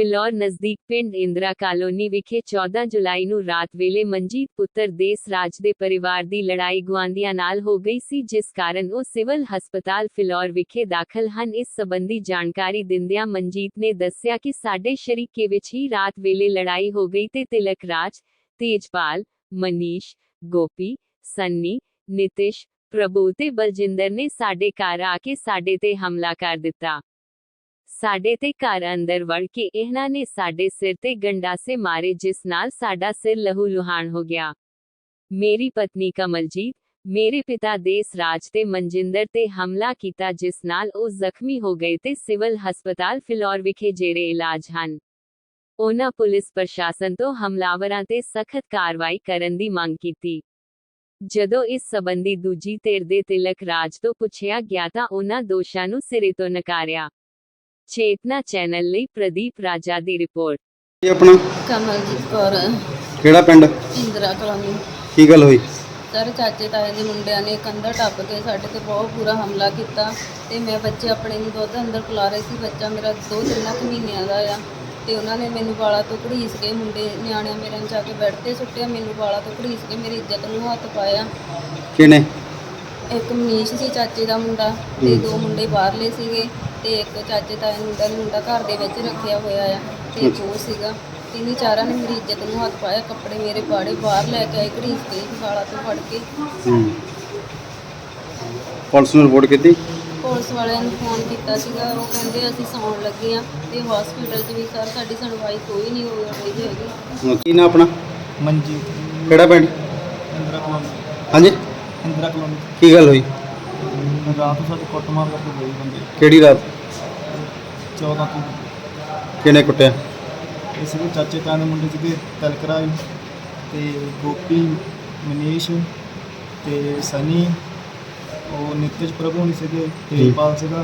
ਫਿਲੌਰ ਨਜ਼ਦੀਕ ਪਿੰਡ ਇੰਦਰਾ ਕਾਲੋਨੀ ਵਿਖੇ 14 ਜੁਲਾਈ ਨੂੰ ਰਾਤ ਵੇਲੇ ਮਨਜੀਤ ਪੁੱਤਰ ਦੇਸ ਰਾਜ ਦੇ ਪਰਿਵਾਰ ਦੀ ਲੜਾਈ ਗੁਆਂਢੀਆਂ ਨਾਲ ਹੋ ਗਈ ਸੀ, ਜਿਸ ਕਾਰਨ ਉਹ ਸਿਵਲ ਹਸਪਤਾਲ ਫਿਲੌਰ ਵਿਖੇ ਦਾਖਲ ਹਨ। ਇਸ ਸੰਬੰਧੀ ਜਾਣਕਾਰੀ ਦਿੰਦਿਆਂ ਮਨਜੀਤ ਨੇ ਦੱਸਿਆ ਕਿ ਸਾਡੇ ਸ਼ਰੀਕੇ ਵਿੱਚ ਹੀ ਰਾਤ ਵੇਲੇ ਲੜਾਈ ਹੋ ਗਈ ਤੇ ਤਿਲਕ ਰਾਜ, ਤੇਜਪਾਲ, ਮਨੀਸ਼, ਗੋਪੀ, ਸੰਨੀ, ਨਿਤਿਸ਼, ਪ੍ਰਭੂ ਤੇ ਬਲਜਿੰਦਰ ਨੇ ਸਾਡੇ ਘਰ ਆ ਕੇ ਸਾਡੇ ਤੇ ਹਮਲਾ ਕਰ ਦਿੱਤਾ। ਸਾਡੇ ਤੇ ਘਰ ਅੰਦਰ ਵੜ ਕੇ ਇਹਨਾਂ ਨੇ ਸਾਡੇ ਸਿਰ ਤੇ ਗੰਡਾਸੇ ਮਾਰੇ, ਜਿਸ ਨਾਲ ਸਾਡਾ ਸਿਰ ਲਹੂ ਲੁਹਾਨ ਹੋ ਗਿਆ। ਮੇਰੀ ਪਤਨੀ ਕਮਲਜੀਤ, ਮੇਰੇ ਪਿਤਾ ਦੇਸ ਰਾਜ ਤੇ ਮਨਜਿੰਦਰ ਤੇ ਹਮਲਾ ਕੀਤਾ, ਜਿਸ ਨਾਲ ਉਹ ਜ਼ਖਮੀ ਹੋ ਗਏ ਤੇ ਸਿਵਲ ਹਸਪਤਾਲ ਫਿਲੌਰ ਵਿਖੇ ਜੇਰੇ ਇਲਾਜ ਹਨ। ਉਹਨਾਂ ਪੁਲਿਸ ਪ੍ਰਸ਼ਾਸਨ ਤੋਂ ਹਮਲਾਵਰਾਂ ਤੇ ਸਖਤ ਕਾਰਵਾਈ ਕਰਨ ਦੀ ਮੰਗ ਕੀਤੀ। ਜਦੋਂ ਇਸ ਸਬੰਧੀ ਦੂਜੀ ਧਿਰ ਦੇ ਤਿਲਕ ਰਾਜ ਤੋਂ ਪੁੱਛਿਆ ਗਿਆ ਤਾਂ ਉਹਨਾਂ ਦੋਸ਼ਾਂ ਨੂੰ ਸਿਰੇ ਤੋਂ ਨਕਾਰਿਆ। ਚੇਤਨਾ ਚੈਨਲ ਲਈ ਪ੍ਰਦੀਪ ਰਾਜਾ ਦੀ ਰਿਪੋਰਟ। ਇਹ ਆਪਣਾ? ਕਮਲਜੀਤ ਕੌਰ। ਕਿਹੜਾ ਪਿੰਡ? ਇੰਦਰਾ ਕਲੋਨੀ। ਕੀ ਗੱਲ ਹੋਈ? ਸਰ ਚਾਚੇ ਤਾਏ ਦੇ ਮੁੰਡਿਆਂ ਨੇ ਕੰਧਾ ਟੱਪ ਕੇ ਸਾਡੇ ਤੇ ਬਹੁਤ ਬੁਰਾ ਹਮਲਾ ਕੀਤਾ ਤੇ ਮੈਂ ਬੱਚੇ ਆਪਣੇ ਨੂੰ ਦੁੱਧ ਅੰਦਰ ਪਿਲਾ ਰਹੀ ਸੀ। ਬੱਚਾ ਮੇਰਾ ਦੋ ਤਿੰਨ ਕੁ ਮਹੀਨਿਆਂ ਦਾ ਆ ਤੇ ਉਹਨਾਂ ਨੇ ਮੈਨੂੰ ਵਾਲਾ ਤੋਂ ਘੜੀਸ ਕੇ ਮੁੰਡੇ ਨਿਆਣਿਆਂ ਮੇਰੇ ਨੂੰ ਜਾ ਕੇ ਬੈੱਡ ਤੇ ਸੁੱਟਿਆ ਮੈਨੂੰ ਵਾਲਾ ਤੋਂ ਘੜੀਸ ਕੇ ਮੇਰੀ ਇੱਜ਼ਤ ਨੂੰ ਹੱਥ ਪਾਇਆ। ਕਿਹਨੇ? ਇੱਕ ਮਨੀਸ਼ ਸੀ ਚਾਚੇ ਦਾ ਮੁੰਡਾ ਤੇ ਦੋ ਮੁੰਡੇ ਬਾਹਰਲੇ ਸੀਗੇ। ਤੇ ਇੱਕ ਚਾਚੇ ਤਾਏ ਦਾ ਮੁੰਡਾ ਮੁੰਡਾ ਘਰ ਦੇ ਵਿੱਚ ਰੱਖਿਆ ਹੋਇਆ ਆ ਤੇ ਇੱਕ ਉਹ ਸੀਗਾ। ਤਿੰਨੀ ਚਾਰਾਂ ਨੇ ਮੇਰੀ ਇੱਜ਼ਤ ਨੂੰ ਹੱਥ ਪਾਇਆ ਕੱਪੜੇ ਮੇਰੇ ਪਾੜੇ ਬਾਹਰ ਲੈ ਕੇ ਆਏ ਘੜੀਸ ਕੇ ਵਾਲਾ ਤੋਂ ਫੜ ਕੇ। ਹੂੰ। ਪੁਲਿਸ ਨੂੰ ਰਿਪੋਰਟ ਕੀਤੀ? ਪੁਲਿਸ ਵਾਲਿਆਂ ਨੂੰ ਫੋਨ ਕੀਤਾ ਸੀਗਾ ਉਹ ਕਹਿੰਦੇ ਅਸੀਂ ਸੌਣ ਲੱਗੇ ਆ ਤੇ ਹਸਪੀਟਲ 'ਚ ਵੀ ਸਰ ਸਾਡੀ ਸੁਣਵਾਈ ਕੋਈ ਨਹੀਂ ਹੋ ਰਹੀ ਹੈਗੀ। ਹਾਂ, ਕੀ ਨਾ ਆਪਣਾ? ਮਨਜੀਤ। ਕਿਹੜਾ ਪਿੰਡ? ਇੰਦਰਾ ਕਲੋਨੀ। ਹਾਂਜੀ? ਇੰਦਰਾ ਕਲੋਨੀ। ਕੀ ਗੱਲ ਹੋਈ? ਰਾਤ ਨੂੰ ਸਾਡੇ ਕੁੱਟਮਾਰ ਕਰਕੇ ਗਈ ਬੰਦੇ। ਕਿਹੜੀ ਰਾਤ? 14 ਤੋਂ। ਕਿਹਨੇ ਕੁੱਟਿਆ? ਇਹ ਸੀਗੇ ਚਾਚੇ ਤਾਏ ਦੇ ਮੁੰਡੇ ਸੀਗੇ ਤਲਕਰਾਜ ਤੇ ਗੋਪੀ ਮਨੀਸ਼ ਤੇ ਸਨੀ। ਉਹ ਨਿਤਿਸ਼ ਪ੍ਰਭੂ ਨਹੀਂ ਸੀਗੇ ਤੇਜਪਾਲ ਸੀਗਾ।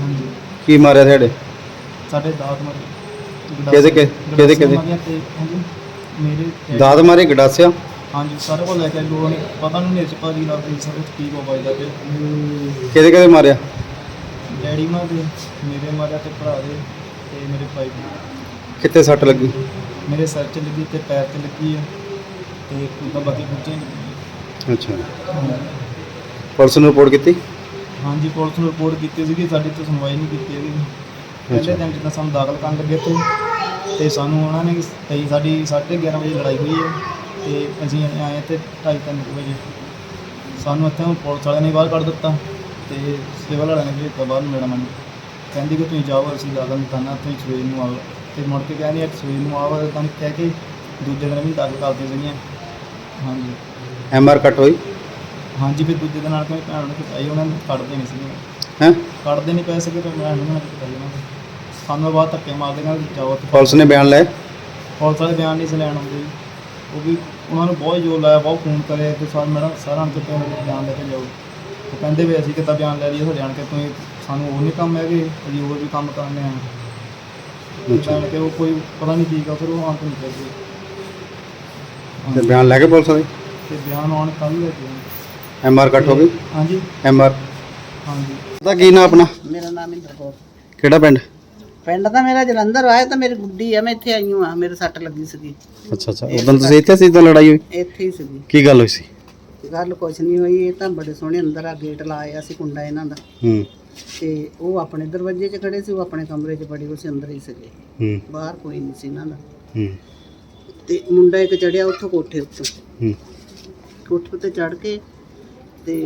ਹਾਂਜੀ। ਕੀ ਮਾਰਿਆ ਤੁਹਾਡੇ? ਸਾਡੇ ਦਾਤ ਮਾਰੇ। ਕਿਹਦੇ- ਕਿਹਦੇ- ਕਿਹਦੇ- ਕਿਹਦੇ? ਮਾਰੀਆਂ ਤੇ ਹਾਂਜੀ ਮੇਰੇ ਤੇ- ਦਾਦ ਮਾਰੇ ਗਡਾਸਿਆ? ਹਾਂਜੀ ਸਾਰੇ ਕੋਲ ਲੈ ਕੇ ਆਏ ਲੋਕਾਂ ਨੇ ਪਤਾ ਨਹੀਂ ਨਿਰਚ ਭਾਜੀ ਲੱਗਦੀ ਕੀ ਵੱਜਦਾ ਤੇ ਕਿਹਦੇ ਕਿਹਦੇ ਮਾਰਿਆ? ਡੈਡੀ ਮਾਂ ਦੇ ਮੇਰੇ ਮਾਰਿਆ ਤੇ ਭਰਾ ਦੇ ਤੇ ਮੇਰੇ ਭਾਈ ਦੇ। ਕਿੱਥੇ ਸੱਟ ਲੱਗੀ? ਮੇਰੇ ਸਿਰ 'ਚ ਲੱਗੀ ਤੇ ਪੈਰ ਤੇ ਲੱਗੀ ਹੈ ਤੇ ਕੁੱਤਾ ਬਾਕੀ ਕੁੱਤੇ ਅੱਛਾ। ਪੁਲਿਸ ਨੂੰ ਰਿਪੋਰਟ ਕੀਤੀ? ਹਾਂਜੀ ਪੁਲਿਸ ਨੂੰ ਰਿਪੋਰਟ ਕੀਤੀ ਸੀਗੀ ਸਾਡੀ ਤੇ ਸੁਣਵਾਈ ਨਹੀਂ ਕੀਤੀ ਹੈਗੀ ਪਹਿਲੇ ਦਿਨ ਜਿੱਦਾਂ ਸਾਨੂੰ ਦਾਖਲ ਕਰਨ ਲੱਗੇ ਤੇ ਤੇ ਸਾਨੂੰ ਉਹਨਾਂ ਨੇ ਕਈ ਸਾਡੀ 11:30 ਵਜੇ ਲੜਾਈ ਹੋਈ ਹੈ ਤੇ ਅਸੀਂ ਆਏ ਤੇ 2:30 ਵਜੇ। ਸਾਨੂੰ ਇੱਥੇ ਪੁਲਿਸ ਵਾਲਿਆਂ ਨੇ ਬਾਹਰ ਕੱਢ ਦਿੱਤਾ। ਤੇ ਸਿਵਲ ਵਾਲਿਆਂ ਨੇ ਵੀ ਦਿੱਤਾ ਬਾਹਰ ਮੈਡਮ ਨੂੰ ਕਹਿੰਦੀ ਕਿ ਤੁਸੀਂ ਜਾਓ ਅਸੀਂ ਦਾਖਲ ਨਹੀਂ ਕਰਨਾ ਤੁਸੀਂ ਸਵੇਰ ਨੂੰ ਆਓ। ਤੇ ਮੁੜ ਕੇ ਕਹਿੰਦੀ ਆ ਸਵੇਰ ਨੂੰ ਆਓ। ਤਾਂ ਕਹਿ ਕੇ ਦੂਜੇ ਦਿਨ ਵੀ ਦਾਖਲ ਕਰਦੇ ਸੀਗੀਆਂ ਹਾਂਜੀ। ਐਮ ਆਰ ਕੱਟ ਹੋਈ? ਹਾਂਜੀ ਫਿਰ ਦੂਜੇ ਦਿਨ ਨਾਲ ਕੋਈ ਭੈਣ ਨੂੰ ਕੁਟਾਈ ਉਹਨਾਂ ਨੇ ਕੱਢਦੇ ਨਹੀਂ ਸੀਗੇ। ਹੈ? ਕੱਢਦੇ ਨਹੀਂ ਪੈ ਸਕੇ ਤੇ ਮੈਂ ਉਹਨਾਂ ਨੂੰ ਕੁਟਾਈ ਉਹਨਾਂ ਨੇ। ਸਾਨੂੰ ਬਾਅਦ ਧੱਕੇ ਮਾਰਦੇ ਕਹਿੰਦੇ ਜਾਓ ਤੇ ਪੁਲਿਸ ਨੇ ਬਿਆਨ ਲਏ? ਪੁਲਿਸ ਵਾਲੇ ਬਿਆਨ ਨਹੀਂ ਸੀ ਲੈਣ ਆਉਂਦੇ ਜੀ। ਉਹ ਵੀ ਉਹਨਾਂ ਨੂੰ ਬਹੁਤ ਜ਼ੋਰ ਲਾਇਆ ਬਹੁਤ ਫੋਨ ਕਰੇ ਤੇ ਸਾਰ ਮੈਡਮ ਸਾਰਾ ਅੰਤ ਤੇ ਬਿਆਨ ਲੈ ਕੇ ਜਾਓ। ਉਹ ਕਹਿੰਦੇ ਵੀ ਅਸੀਂ ਕਿੱਦਾਂ ਬਿਆਨ ਲੈ ਲਈਏ ਹਰਿਆਣ ਕੇ ਤੁਸੀਂ ਸਾਨੂੰ ਉਹ ਨਹੀਂ ਕੰਮ ਹੈਗੇ ਅਸੀਂ ਹੋਰ ਵੀ ਕੰਮ ਕਰਨੇ ਆ। ਅੱਛਾ। ਜਾਣ ਕੇ ਉਹ ਕੋਈ ਪਤਾ ਨਹੀਂ ਕੀ ਕਰ ਫਿਰ ਉਹ ਅੰਤ ਨਹੀਂ ਤੇ ਕਰਦੇ ਬਿਆਨ ਲੈ ਕੇ ਪੁਲਿਸ ਵਾਲੇ? ਤੇ ਬਿਆਨ ਆਉਣ ਕੱਲ ਲੈ ਕੇ ਐਮ ਆਰ ਕੱਟ ਹੋ ਗਈ? ਹਾਂਜੀ। M R? ਹਾਂਜੀ। ਦਾ ਕੀ ਨਾ ਆਪਣਾ? ਮੇਰਾ ਨਾਮ ਇੰਦਰ ਕੌਰ। ਕਿਹੜਾ ਪਿੰਡ? ਪਿੰਡ ਤਾਂ ਮੇਰਾ ਜਲੰਧਰ ਆਇਆ ਤਾਂ ਮੇਰੀ ਗੁੱਡੀ ਆ ਮੈਂ ਇੱਥੇ ਆਈ ਹਾਂ ਮੇਰੇ ਸੱਟ ਲੱਗੀ ਸੀਗੀ। ਅੱਛਾ ਅੱਛਾ। ਉਦੋਂ ਤੁਸੀਂ ਇੱਥੇ ਸੀ ਤਾਂ ਲੜਾਈ ਹੋਈ? ਇੱਥੇ ਹੀ ਸੀਗੀ। ਕੀ ਗੱਲ ਹੋਈ ਸੀ? ਗੱਲ ਕੁਛ ਨਹੀਂ ਹੋਈ ਇਹ ਤਾਂ ਬੜੇ ਸੋਹਣੇ ਅੰਦਰ ਆ ਗੇਟ ਲਾਇਆ ਸੀ ਕੁੰਡਾ ਇਹਨਾਂ ਦਾ। ਹੂੰ। ਤੇ ਉਹ ਆਪਣੇ ਦਰਵਾਜ਼ੇ 'ਚ ਖੜੇ ਸੀ ਉਹ ਆਪਣੇ ਕਮਰੇ 'ਚ ਬੜੀ ਉਹ ਸੀ ਅੰਦਰ ਹੀ ਸੀਗੇ। ਹੂੰ। ਬਾਹਰ ਕੋਈ ਨਹੀਂ ਸੀ ਇਹਨਾਂ ਦਾ। ਹੂੰ। ਤੇ ਮੁੰਡਾ ਇੱਕ ਚੜਿਆ ਉੱਥੋਂ ਕੋਠੇ ਉੱਤੋਂ। ਹੂੰ। ਕੋਠੇ ਉੱਤੇ ਚੜ ਕੇ ਤੇ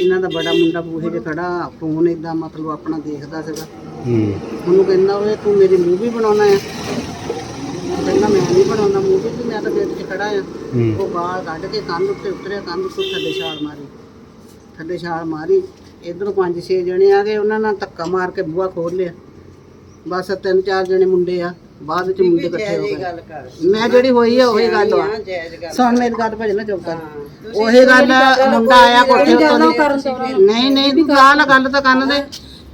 ਇਹਨਾਂ ਦਾ ਬੜਾ ਮੁੰਡਾ ਬੂਹੇ 'ਤੇ ਖੜਾ ਫੋਨ ਇਦਾਂ ਮਤਲਬ ਆਪਣਾ ਦੇਖਦਾ ਸੀਗਾ। ਹੂੰ। ਉਹਨੂੰ ਕਹਿੰਦਾ ਓਏ ਤੂੰ ਮੇਰੀ ਮੂਵੀ ਬਣਾਉਣਾ ਆ ਕਹਿੰਦਾ ਮੈਂ ਨਹੀਂ ਬਣਾਉਂਦਾ ਮੂਵੀ ਤੇ ਮੈਂ ਤਾਂ ਗੇਟ 'ਚ ਖੜਾ ਆ। ਹੂੰ। ਉਹ ਬਾਹਰ ਕੱਢ ਕੇ ਕੰਧ ਉੱਤੇ ਉਤਰਿਆ ਕੰਧ ਉੱਤੇ ਥੱਲੇ ਛਾਲ ਮਾਰੀ। ਥੱਲੇ ਛਾਲ ਮਾਰੀ। ਇਧਰੋਂ ਪੰਜ ਛੇ ਜਣੇ ਆ ਗਏ ਉਹਨਾਂ ਨਾਲ ਧੱਕਾ ਮਾਰ ਕੇ ਬੂਹਾ ਖੋਲ ਲਿਆ। ਬਸ ਤਿੰਨ ਚਾਰ ਜਣੇ ਮੁੰਡੇ ਆ ਬਾਅਦ ਵਿੱਚ ਮੁੰਡੇ ਇਕੱਠੇ ਹੋ ਗਏ। ਮੈਂ ਜਿਹੜੀ ਹੋਈ ਆ ਉਹੀ ਗੱਲ ਆ। ਸੁਣ ਮੇਰੀ ਗੱਲ ਭਜਣਾ ਚੁੱਪ ਕਰ। ਉਹੀ ਗੱਲ ਮੁੰਡਾ ਆਇਆ ਕੋਠੇ ਉੱਤੇ ਨਹੀਂ ਨਹੀਂ ਤੂੰ ਗੱਲ ਗੱਲ ਤਾਂ ਕਰਨ ਦੇ।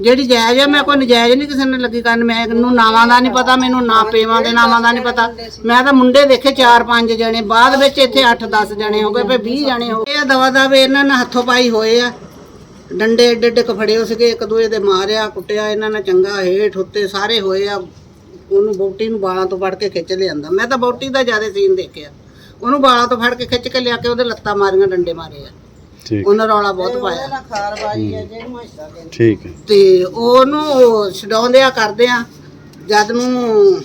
ਜਿਹੜੀ ਜਾਇਜ਼ ਆ, ਮੈਂ ਕੋਈ ਨਜਾਇਜ਼ ਨਹੀਂ ਕਿਸੇ ਨੇ ਲੱਗੀ ਕਰਨ। ਮੈਨੂੰ ਨਾਵਾਂ ਦਾ ਨਹੀਂ ਪਤਾ, ਮੈਨੂੰ ਨਾ ਪੇਵਾਂ ਦੇ ਨਾਵਾਂ ਦਾ ਨਹੀਂ ਪਤਾ। ਮੈਂ ਤਾਂ ਮੁੰਡੇ ਦੇਖੇ 4-5 ਜਣੇ, ਬਾਅਦ ਵਿੱਚ ਇੱਥੇ 8-10 ਜਣੇ ਹੋ ਗਏ ਫੇ 20 ਜਣੇ ਹੋ ਗਏ। ਇਹ ਦਵਾ ਦਵੇ ਇਹਨਾਂ ਨੇ ਹੱਥੋਂ ਪਾਈ ਹੋਏ ਆ। ਡੰਡੇ ਏਡੇ ਏਡੇ ਕੁ ਫੜੇ ਹੋ ਸੀਗੇ ਇੱਕ ਦੂਜੇ ਦੇ ਮਾਰਿਆ, ਕੁੱਟਿਆ, ਇਹਨਾਂ ਨੇ ਚੰਗਾ ਹੇਠ ਉੱਤੇ ਸਾਰੇ ਹੋਏ ਆ। ਉਹਨੂੰ ਬੋਟੀ ਨੂੰ ਬਾਲਾਂ ਤੋਂ ਫੜ ਕੇ ਖਿੱਚ ਲਿਆਂਦਾ। ਮੈਂ ਤਾਂ ਬੋਟੀ ਦਾ ਜ਼ਿਆਦਾ ਸੀਨ ਦੇਖਿਆ। ਉਹਨੂੰ ਬਾਲਾਂ ਤੋਂ ਫੜ ਕੇ ਖਿੱਚ ਕੇ ਲਿਆ ਕੇ ਉਹਦੇ ਲੱਤਾਂ ਮਾਰੀਆਂ, ਡੰਡੇ ਮਾਰੇ ਆ। ਠੀਕ। ਉਹਨਾਂ ਰੌਲਾ ਬਹੁਤ ਪਾਇਆ। ਹੈ। ਠੀਕ ਹੈ। ਤੇ ਉਹਨੂੰ ਛਡਾਉਂਦੇ ਆ ਕਰਦੇ ਆ। ਜਦ ਨੂੰ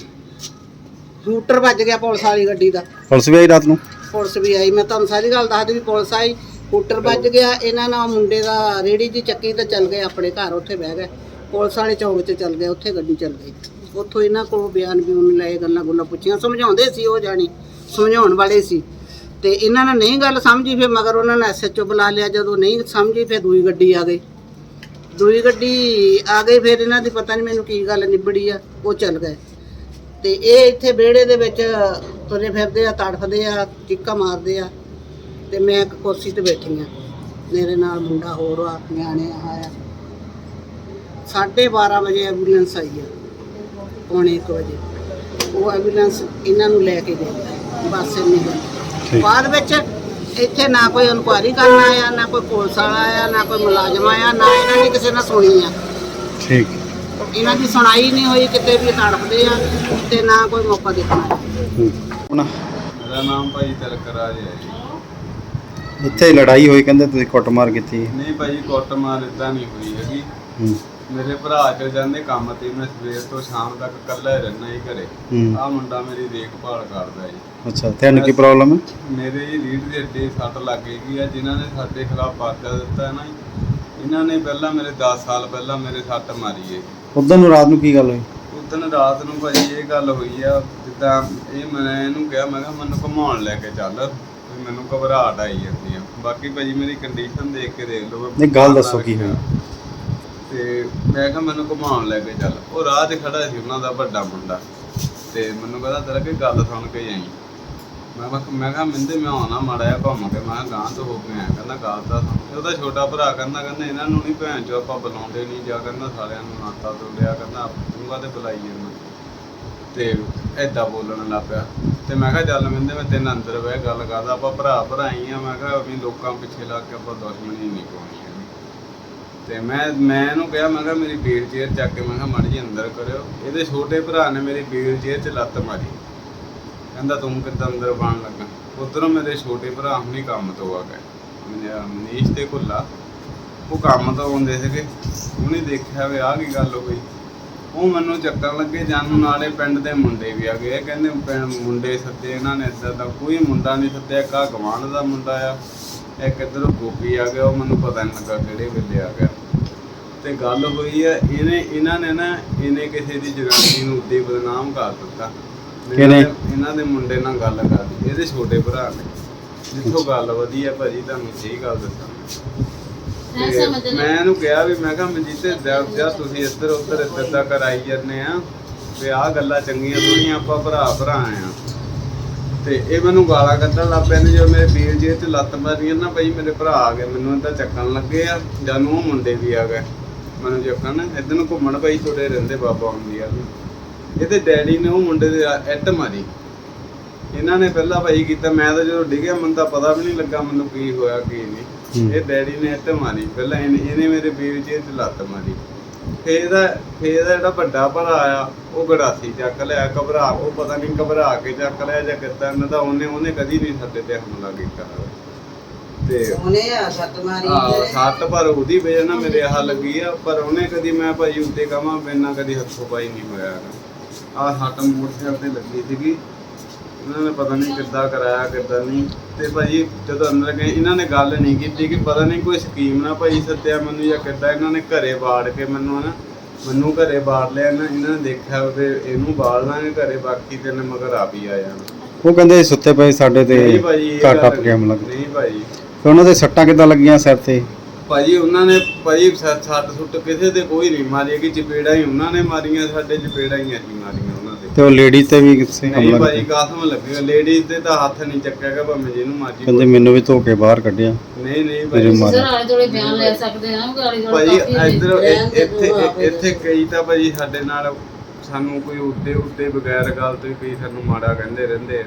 ਹੂਟਰ ਵੱਜ ਗਿਆ ਪੁਲਿਸ ਵਾਲੀ ਗੱਡੀ ਦਾ। ਪੁਲਿਸ ਵੀ ਆਈ ਰਾਤ ਨੂੰ? ਪੁਲਿਸ ਵੀ ਆਈ। ਮੈਂ ਤੁਹਾਨੂੰ ਸਾਰੀ ਗੱਲ ਦੱਸਦੀ ਵੀ ਪੁਲਿਸ ਆਈ। ਹੂਟਰ ਵੱਜ ਗਿਆ। ਇਹਨਾਂ ਨਾਲ ਮੁੰਡੇ ਦਾ ਰੇੜੀ ਦੀ ਚੱਕੀ ਤੇ ਚੱਲ ਗਏ ਆਪਣੇ ਘਰ ਉੱਥੇ ਬਹਿ ਗਏ। ਪੁਲਿਸ ਵਾਲੇ ਚੌਂਕ 'ਚ ਚੱਲ ਗਏ ਉੱਥੇ ਗੱਡੀ ਚੱਲ ਗਈ। ਉੱਥੋਂ ਇਹਨਾਂ ਕੋਲ ਬਿਆਨ ਵੀ ਉਹਨੇ ਲਏ ਗੱਲਾਂ ਗੁੱਲਾਂ ਪੁੱਛੀਆਂ। ਸਮਝਾਉਂਦੇ ਸੀ ਉਹ ਜਾਣੀ ਸਮਝਾਉਣ ਵਾਲੇ ਸੀ। ਤੇ ਇਹਨਾਂ ਨੇ ਨਹੀਂ ਗੱਲ ਸਮਝੀ, ਫਿਰ ਮਗਰ ਉਹਨਾਂ ਨੇ ਐਸਐਚਓ ਬੁਲਾ ਲਿਆ। ਜਦੋਂ ਨਹੀਂ ਸਮਝੀ, ਫਿਰ ਦੂਈ ਗੱਡੀ ਆ ਗਈ। ਦੂਈ ਗੱਡੀ ਆ ਗਈ, ਫਿਰ ਇਹਨਾਂ ਦੀ ਪਤਾ ਨਹੀਂ ਮੈਨੂੰ ਕੀ ਗੱਲ ਨਿਬੜੀ ਆ, ਉਹ ਚੱਲ ਗਏ। ਤੇ ਇਹ ਇੱਥੇ ਵਿਹੜੇ ਦੇ ਵਿੱਚ ਤੁਰੇ ਫਿਰਦੇ ਆ, ਤੜਫਦੇ ਆ ਚੀਕਾਂ ਮਾਰਦੇ ਆ। ਤੇ ਮੈਂ ਇੱਕ ਕੁਰਸੀ ਤੇ ਬੈਠੀ ਆ। ਮੇਰੇ ਨਾਲ ਮੁੰਡਾ ਹੋਰ ਆ, ਨਿਆਣੇ ਆਇਆ। 12:30 ਵਜੇ ਐਂਬੂਲੈਂਸ ਆਈ ਆ, ਪੌਣੇ 1 ਵਜੇ। ਉਹ ਐਂਬੂਲੈਂਸ ਇਹਨਾਂ ਨੂੰ ਲੈ ਕੇ ਗਈ। ਬੱਸ ਇੰਨੀ ਗਈ। ਬਾਅਦ ਵਿੱਚ ਇੱਥੇ ਨਾ ਕੋਈ ਇਨਕੁਆਇਰੀ ਕਰਨ ਆਇਆ ਨਾ ਕੋਈ ਪੁਲਿਸ ਵਾਲਾ ਆਇਆ ਨਾ ਕੋਈ ਮੁਲਾਜ਼ਮ ਆਇਆ ਨਾ ਇਹਨਾਂ ਨੇ ਕਿਸੇ ਨਾਲ ਸੁਣੀ ਆ। ਠੀਕ। ਇਹਨਾਂ ਦੀ ਸੁਣਾਈ ਨਹੀਂ ਹੋਈ ਕਿਤੇ ਵੀ ਤੜਫਦੇ ਆ ਤੇ ਨਾ ਕੋਈ ਮੌਕਾ ਹੂੰ। ਆਪਣਾ ਮੇਰਾ ਨਾਮ ਭਾਈ ਤਿਲਕ ਰਾਜ ਹੈ ਜੀ। ਇੱਥੇ ਲੜਾਈ ਹੋਈ ਕਹਿੰਦੇ ਤੁਸੀਂ ਕੁੱਟਮਾਰ ਕੀਤੀ। ਨਹੀਂ ਭਾਈ ਕੁੱਟ ਮਾਰ ਇਦਾਂ ਨਹੀਂ ਹੋਈ ਹੈਗੀ। ਹੂੰ। ਮੇਰੇ ਭਰਾ ਚਲ ਜਾਂਦੇ ਕੰਮ ਤੇ ਮੈਂ ਸਵੇਰ ਤੋਂ ਸ਼ਾਮ ਤੱਕ ਇਕੱਲਾ ਹੀ ਰਹਿਣਾ ਹੀ ਘਰੇ। ਹੂੰ। ਆਹ ਮੁੰਡਾ ਮੇਰੀ ਦੇਖਭਾਲ ਕਰਦਾ ਜੀ। ਅੱਛਾ ਤੁਹਾਨੂੰ ਕੀ ਪ੍ਰੋਬਲਮ ਹੈ? ਮੇਰੇ ਜੀ ਰੀੜ ਦੇ ਅੱਡੇ ਸੱਟ ਲੱਗ ਗਈ ਆ ਜਿਨ੍ਹਾਂ ਨੇ ਸਾਡੇ ਖਿਲਾਫ ਪਰਚਾ ਦਿੱਤਾ ਹੈ ਨਾ ਜੀ, ਇਹਨਾਂ ਨੇ ਪਹਿਲਾਂ ਮੇਰੇ 10 ਸਾਲ ਪਹਿਲਾਂ ਮੇਰੇ ਸੱਟ ਮਾਰੀ ਹੈ। ਉਦੋਂ ਨੂੰ ਰਾਤ ਨੂੰ ਕੀ ਗੱਲ ਹੋਈ? ਉਦੋਂ ਰਾਤ ਨੂੰ ਭਾਜੀ ਇਹ ਗੱਲ ਹੋਈ ਆ ਜਿੱਦਾਂ ਇਹ ਮੈਂ ਇਹਨੂੰ ਕਿਹਾ ਮੈਂ ਕਿਹਾ ਮੈਨੂੰ ਘੁਮਾਉਣ ਲੈ ਕੇ ਚੱਲ ਵੀ ਮੈਨੂੰ ਘਬਰਾਹਟ ਆਈ ਜਾਂਦੀ ਆ। ਬਾਕੀ ਭਾਜੀ ਮੇਰੀ ਕੰਡੀਸ਼ਨ ਦੇਖ ਕੇ ਦੇਖ ਲਓ ਨਹੀਂ, ਗੱਲ ਦੱਸੋ ਕੀ ਹੋਈ। ਤੇ ਮੈਂ ਕਿਹਾ ਮੈਨੂੰ ਘੁਮਾਉਣ ਲੈ ਕੇ ਚੱਲ। ਉਹ ਰਾਹ 'ਚ ਖੜਾ ਸੀ ਉਹਨਾਂ ਦਾ ਵੱਡਾ ਮੁੰਡਾ। ਤੇ ਮੈਨੂੰ ਕਹਿੰਦਾ, ਤੇਰਾ ਕਿ ਗੱਲ ਸੁਣ ਕੇ ਆਈ। ਮੈਂ ਕਿਹਾ ਮੈਂ ਕਿਹਾ, ਮਿੰਦੇ ਮੈਂ ਆਉਣਾ ਮਾੜਾ ਜਿਹਾ ਘੁੰਮ ਕੇ। ਮੈਂ ਕਿਹਾ ਗਾਂ ਤੋਂ ਹੋ ਕੇ ਆਇਆ। ਕਹਿੰਦਾ ਗੱਲ ਤਾਂ ਸੁਣ। ਉਹਦਾ ਛੋਟਾ ਭਰਾ ਕਹਿੰਦਾ ਕਹਿੰਦਾ, ਇਹਨਾਂ ਨੂੰ ਨਹੀਂ ਭੈਣ ਚੋ ਆਪਾਂ ਬੁਲਾਉਂਦੇ ਨਹੀਂ ਜਾ ਕਹਿੰਦਾ, ਸਾਰਿਆਂ ਨੂੰ ਨਾਤਾ ਤੋਂ ਲਿਆ ਕਹਿੰਦਾ ਤੂੰ ਤੇ ਬੁਲਾਈਏ ਜਾਂਦਾ ਤੇ ਐਦਾਂ ਬੋਲਣ ਲੱਗ ਪਿਆ। ਤੇ ਮੈਂ ਕਿਹਾ, ਚੱਲ ਮਿੰਦੇ, ਮੈਂ ਤੈਨੂੰ ਅੰਦਰ ਬਹਿ, ਗੱਲ ਕਰਦਾ ਆਪਾਂ ਭਰਾ ਭਰਾਈ ਆ। ਮੈਂ ਕਿਹਾ, ਵੀ ਲੋਕਾਂ ਪਿੱਛੇ ਲੱਗ ਕੇ ਆਪਾਂ ਦੁਸ਼ਮਣੀ ਨਹੀਂ ਪਾਉਣੀ ਤੇ ਮੈਂ ਮੈਂ ਇਹਨੂੰ ਕਿਹਾ, ਮੈਂ ਕਿਹਾ ਮੇਰੀ ਵੀਲ ਚੇਅਰ ਚੱਕ ਕੇ, ਮੈਂ ਕਿਹਾ ਮੜ ਜੀ ਅੰਦਰ ਕਰਿਓ। ਇਹਦੇ ਛੋਟੇ ਭਰਾ ਨੇ ਮੇਰੀ ਵੀਲ ਚੇਅਰ 'ਚ ਲੱਤ ਮਾਰੀ। ਕਹਿੰਦਾ, ਤੂੰ ਕਿੱਦਾਂ ਅੰਦਰ ਬਣ ਲੱਗਾ? ਉਧਰੋਂ ਮੇਰੇ ਛੋਟੇ ਭਰਾ ਹੁਣੀ ਕੰਮ ਤੋਂ ਆ ਗਏ। ਮਨੀਸ਼ ਤੇ ਕੁੱਲਾ ਉਹ ਕੰਮ ਤੋਂ ਆਉਂਦੇ ਸੀਗੇ। ਉਹਨੇ ਦੇਖਿਆ ਵੀ ਆਹ ਕੀ ਗੱਲ ਹੋ ਗਈ। ਉਹ ਮੈਨੂੰ ਚੱਕਣ ਲੱਗੇ, ਜਾਨੂੰ ਨਾਲੇ ਪਿੰਡ ਦੇ ਮੁੰਡੇ ਵੀ ਆ ਗਏ। ਇਹ ਕਹਿੰਦੇ ਪਿੰਡ ਮੁੰਡੇ ਸੱਦੇ ਇਹਨਾਂ ਨੇ ਏਦਾਂ ਦਾ। ਕੋਈ ਮੁੰਡਾ ਨਹੀਂ ਸੱਦਿਆ ਕਾ ਗਵਾਂਢ ਦਾ ਮੁੰਡਾ ਆ। ਇੱਕ ਇੱਧਰੋਂ ਗੋਪੀ ਆ ਗਿਆ। ਉਹ ਮੈਨੂੰ ਪਤਾ ਨਹੀਂ ਲੱਗਾ ਕਿਹੜੇ ਵੇਲੇ ਆ ਗਿਆ। ਤੇ ਗੱਲ ਹੋਈ ਆ ਇਹਨੇ ਇਹਨਾਂ ਨੇ ਨਾ ਇਹਨੇ ਕਿਸੇ ਦੀ ਜਨਾਨੀ ਨੂੰ ਉੱਤੇ ਬਦਨਾਮ ਕਰ ਦਿੱਤਾ। ਇਹਨਾਂ ਕਿਹਨੇ? ਇਹਨਾਂ ਦੇ ਮੁੰਡੇ ਨਾਲ ਗੱਲ ਕਰਦੀ ਇਹਦੇ ਛੋਟੇ ਭਰਾ ਨੇ। ਜਿੱਥੋਂ ਗੱਲ ਵਧੀ ਆ ਭਾਜੀ ਤੁਹਾਨੂੰ ਸਹੀ ਗੱਲ ਦੱਸਾਂ। ਤੇ ਮੈਂ ਇਹਨੂੰ ਕਿਹਾ ਵੀ ਮੈਂ ਕਿਹਾ ਮਨਜੀਤੇ ਜਦ ਜਦ ਤੁਸੀਂ ਇੱਧਰ ਉੱਧਰ ਇੱਧਰ ਦਾ ਕਰਾਈ ਜਾਂਦੇ ਆ ਵੀ ਆਹ ਗੱਲਾਂ ਚੰਗੀਆਂ ਥੋੜੀਆਂ ਆਪਾਂ ਭਰਾ ਭਰਾ ਆ। ਤੇ ਇਹ ਮੈਨੂੰ ਗਾਲਾਂ ਕੱਢਣ ਲੱਗ ਪਏ ਨੇ ਜਦੋਂ ਮੇਰੇ ਵੀਰ ਜੀ ਤੇ ਲੱਤ ਮਾਰੀ ਨਾ ਭਾਈ ਮੇਰੇ ਭਰਾ ਆ ਗਏ ਮੈਨੂੰ ਇੱਦਾਂ ਚੱਕਣ ਲੱਗੇ ਆ ਜਾਨੂੰ ਉਹ ਮੁੰਡੇ ਵੀ ਆ ਗਏ। ਮੈਨੂੰ ਚੱਕਣ ਇੱਧਰ ਨੂੰ ਘੁੰਮਣ ਭਾਈ ਛੋੜੇ ਰਹਿੰਦੇ ਬਾਬਾ ਹੁੰਦੀ ਆ ਇਹਦੇ ਡੈਡੀ ਨੇ ਉਹ ਮੁੰਡੇ ਦੇ ਐਟ ਮਾਰੀ। ਇਹਨਾਂ ਨੇ ਪਹਿਲਾਂ ਭਾਈ ਕੀਤਾ ਮੈਂ ਤਾਂ ਜਦੋਂ ਡਿੱਗਿਆ ਮੈਨੂੰ ਤਾਂ ਪਤਾ ਵੀ ਨਹੀਂ ਲੱਗਾ ਮੈਨੂੰ ਕੀ ਹੋਇਆ ਕੀ ਨਹੀਂ। ਇਹ ਡੈਡੀ ਨੇ ਇੱਟ ਮਾਰੀ। ਪਹਿਲਾਂ ਇਹਨੇ ਇਹਨੇ ਮੇਰੇ ਵੀਰ ਜੀ ਤੇ ਲੱਤ ਮਾਰੀ। ਫੇਰ ਇਹਦਾ ਫੇਰ ਇਹਦਾ ਜਿਹੜਾ ਵੱਡਾ ਭਰਾ ਆ ਉਹ ਗੜਾਸੀ ਚੱਕ ਲਿਆ ਘਬਰਾ ਉਹ ਪਤਾ ਨਹੀਂ ਘਬਰਾ ਕੇ ਚੱਕ ਲਿਆ ਜਾਂ ਕਿੱਦਾਂ ਨਾ ਤਾਂ ਉਹਨੇ ਉਹਨੇ ਕਦੀ ਨਹੀਂ ਸਾਡੇ ਤੇ ਹਮਲਾ ਕੀਤਾ। ਤੇ ਉਹਨੇ ਆ ਸੱਤ ਮਾਰੀ ਆਹ ਸੱਟ ਪਰ ਉਹਦੀ ਵਜ੍ਹਾ ਨਾਲ ਮੇਰੇ ਆਹ ਲੱਗੀ ਆ ਪਰ ਉਹਨੇ ਕਦੀ ਮੈਂ ਭਾਈ ਉੱਤੇ ਕਵਾਂ ਬਿਨਾਂ ਕਦੀ ਹੱਥੋਂ ਪਾਈ ਨਹੀਂ ਹੋਇਆ ਆ ਸੱਟ ਮੋਟਰਸਾਈਕਲ ਤੇ ਲੱਗੀ ਸੀਗੀ। ਇਹਨਾਂ ਨੇ ਪਤਾ ਨਹੀਂ ਕਿੱਦਾਂ ਕਰਾਇਆ ਕਿੱਦਾਂ ਨਹੀਂ। ਤੇ ਭਾਈ ਜਦੋਂ ਅੰਦਰ ਗਏ ਇਹਨਾਂ ਨੇ ਗੱਲ ਨਹੀਂ ਕੀਤੀ ਕਿ ਪਤਾ ਨਹੀਂ ਕੋਈ ਸਕੀਮ ਨਾ ਭਾਈ ਸੱਤਿਆ ਮੈਨੂੰ ਜਾਂ ਕਿੱਦਾਂ ਇਹਨਾਂ ਨੇ ਘਰੇ ਬਾੜ ਕੇ ਮੈਨੂੰ ਹਨਾ ਮੈਨੂੰ ਘਰੇ ਬਾੜ ਲਿਆ ਨਾ ਇਹਨਾਂ ਨੇ ਦੇਖਿਆ ਵੀ ਇਹਨੂੰ ਬਾੜ ਲਾਂਗੇ ਘਰੇ ਬਾਕੀ ਤੇ ਨੇ ਮਗਰ ਆਪ ਹੀ ਆ ਜਾਣਾ ਉਹ ਕਹਿੰਦੇ ਸੁੱਤੇ ਪਏ ਸਾਡੇ ਤੇ ਨਹੀਂ ਭਾਈ ਇਹ ਘਰ ਗੱਲ ਟੱਪ ਕੇ ਹਮਲਾ ਕੀਤਾ ਨਹੀਂ ਭਾਈ। ਤੇ ਉਹਨਾਂ ਦੇ ਸੱਟਾਂ ਕਿੱਦਾਂ ਲੱਗੀਆਂ ਸਿਰ ਤੇ? ਭਾਜੀ ਉਹਨਾਂ ਨੇ ਭਾਜੀ ਸ- ਸੱਟ ਸੁੱਟ ਕਿਸੇ ਦੇ ਕੋਈ ਨਹੀਂ ਮਾਰੀ ਕਿ ਚਪੇੜਾ ਹੀ ਉਹਨਾਂ ਨੇ ਮਾਰੀਆਂ ਸਾਡੇ ਚਪੇੜਾ ਹੀ ਅਸੀਂ ਮਾਰੀਆਂ ਉਹਨਾਂ ਦੇ। ਤੇ ਉਹ ਲੇਡੀ ਤੇ ਵੀ ਕਿਸੇ ਨਹੀਂ ਹਮਲਾ ਭਾਜੀ ਕੀਤਾ ਕਾਸਮ ਲੱਗੇ ਲੇਡੀਜ਼ ਤੇ ਤਾਂ ਹੱਥ ਨਹੀਂ ਚੱਕਿਆ ਗਿਆ ਭਾਵੇਂ ਜਿਹਨੂੰ ਮਾਜੀ ਕਹਿੰਦੇ ਮੈਨੂੰ ਵੀ ਧੋ ਕੇ ਬਾਹਰ ਕੱਢਿਆ। ਨਹੀਂ ਨਹੀਂ ਮੇਰੇ ਭਾਜੀ। ਮਾਰ ਸਰ ਆਲੇ ਦੁਆਲੇ ਬਿਆਨ ਲੈ ਸਕਦੇ ਆ ਆਲੇ ਦੁਆਲੇ ਭਾਜੀ ਕਾਫੀ ਇੱਧਰ ਰਹਿਣ ਦੇ ਇੱਥੇ ਦਿਓ ਆਪੇ। ਇੱਥੇ ਕਈ ਤਾਂ ਭਾਜੀ ਸਾਡੇ ਨਾਲ ਸਾਨੂੰ ਕੋਈ ਉੱਤੇ ਉੱਤੇ ਬਗੈਰ ਗੱਲ ਤੋਂ ਹੀ ਕਈ ਸਾਨੂੰ ਮਾੜਾ ਕਹਿੰਦੇ ਰਹਿੰਦੇ ਆ।